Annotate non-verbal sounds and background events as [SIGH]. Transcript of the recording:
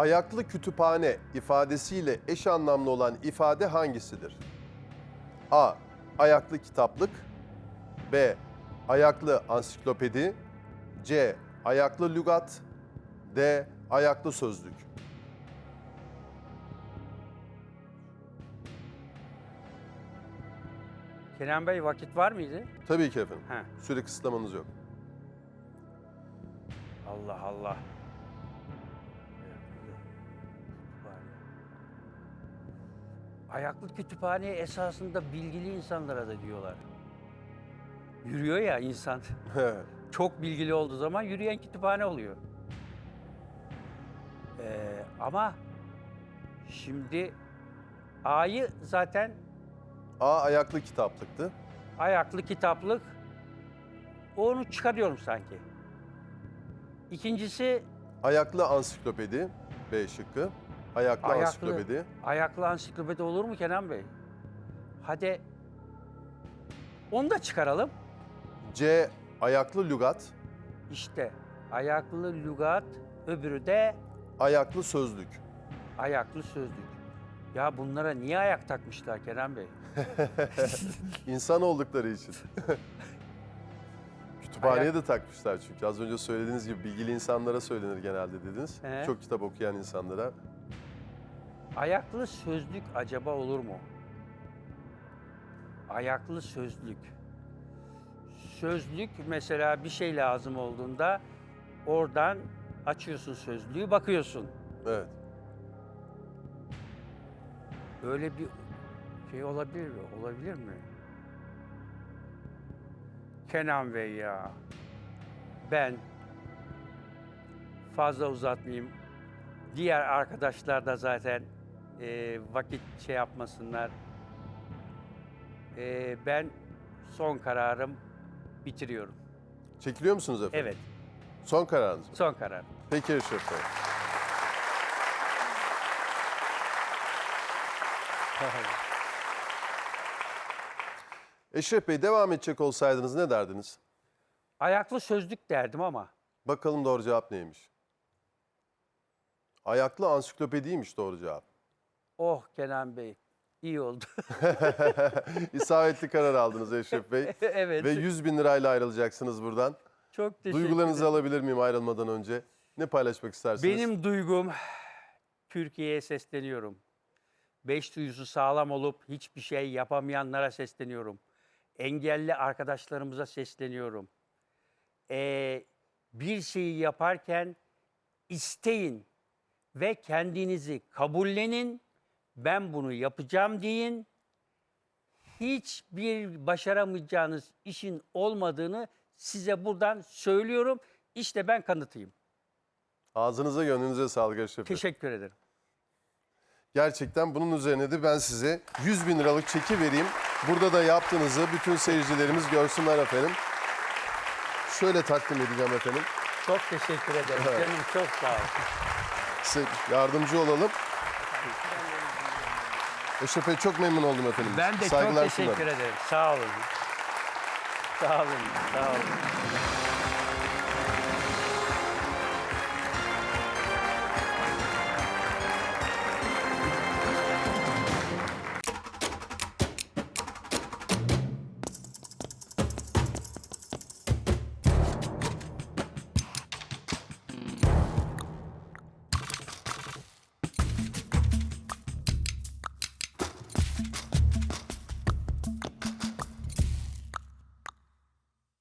Ayaklı kütüphane ifadesiyle eş anlamlı olan ifade hangisidir? A. Ayaklı kitaplık B. Ayaklı ansiklopedi C. Ayaklı lügat D. Ayaklı sözlük Kenan Bey vakit var mıydı? Tabii ki efendim. Ha. Süre kısıtlamanız yok. Allah Allah. Ayaklı kütüphane esasında bilgili insanlara da diyorlar. Yürüyor ya insan. Çok bilgili olduğu zaman yürüyen kütüphane oluyor. Ee, ama şimdi A'yı zaten A. Ayaklı kitaplıktı. ayaklı kitaplık onu çıkarıyorum sanki. İkincisi Ayaklı ansiklopedi B şıkkı. Ayaklı, Ayaklı. ansiklopedi. ayaklı ansiklopedi olur mu Kenan Bey? Hadi onu da çıkaralım. C. Ayaklı lügat. İşte ayaklı lügat, öbürü de Ayaklı sözlük. ayaklı sözlük. Ya bunlara niye ayak takmışlar Kenan Bey? [LAUGHS] İnsan oldukları için. [LAUGHS] Kütüphaneye de takmışlar çünkü. Az önce söylediğiniz gibi bilgili insanlara söylenir genelde dediniz. He. Çok kitap okuyan insanlara. Ayaklı sözlük acaba olur mu? Ayaklı sözlük. Sözlük mesela bir şey lazım olduğunda oradan açıyorsun sözlüğü bakıyorsun. Evet. Böyle bir şey olabilir mi? Olabilir mi? Kenan Bey ya. Ben fazla uzatmayayım. Diğer arkadaşlar da zaten e, vakit şey yapmasınlar. E, ben son kararım bitiriyorum. Çekiliyor musunuz efendim? Evet, Son kararınız mı? son karar. Peki Eşref Bey. [LAUGHS] Eşref Bey devam edecek olsaydınız ne derdiniz? Ayaklı sözlük derdim ama Bakalım doğru cevap neymiş? Ayaklı ansiklopediymiş doğru cevap. Oh Kenan Bey iyi oldu. [LAUGHS] İsabetli karar aldınız Eşref Bey. [LAUGHS] evet. Ve 100 bin lirayla ayrılacaksınız buradan. Çok teşekkür Duygularınızı ederim. alabilir miyim ayrılmadan önce? Ne paylaşmak istersiniz? Benim duygum Türkiye'ye sesleniyorum. Beş duyusu sağlam olup hiçbir şey yapamayanlara sesleniyorum. Engelli arkadaşlarımıza sesleniyorum. Ee, bir şeyi yaparken isteyin ve kendinizi kabullenin. Ben bunu yapacağım deyin. Hiçbir başaramayacağınız işin olmadığını size buradan söylüyorum. İşte ben kanıtıyım. Ağzınıza gönlünüze sağlık Eşref Bey. Teşekkür ederim. Gerçekten bunun üzerine de ben size 100 bin liralık çeki vereyim. Burada da yaptığınızı bütün seyircilerimiz görsünler efendim. Şöyle takdim edeceğim efendim. Çok teşekkür ederim. Evet. Canım çok sağ ol. Size yardımcı olalım. Eşref Bey çok memnun oldum efendim. Ben de Saygılar çok teşekkür sunarım. ederim. Sağ olun. Sağ olun. Sağ olun.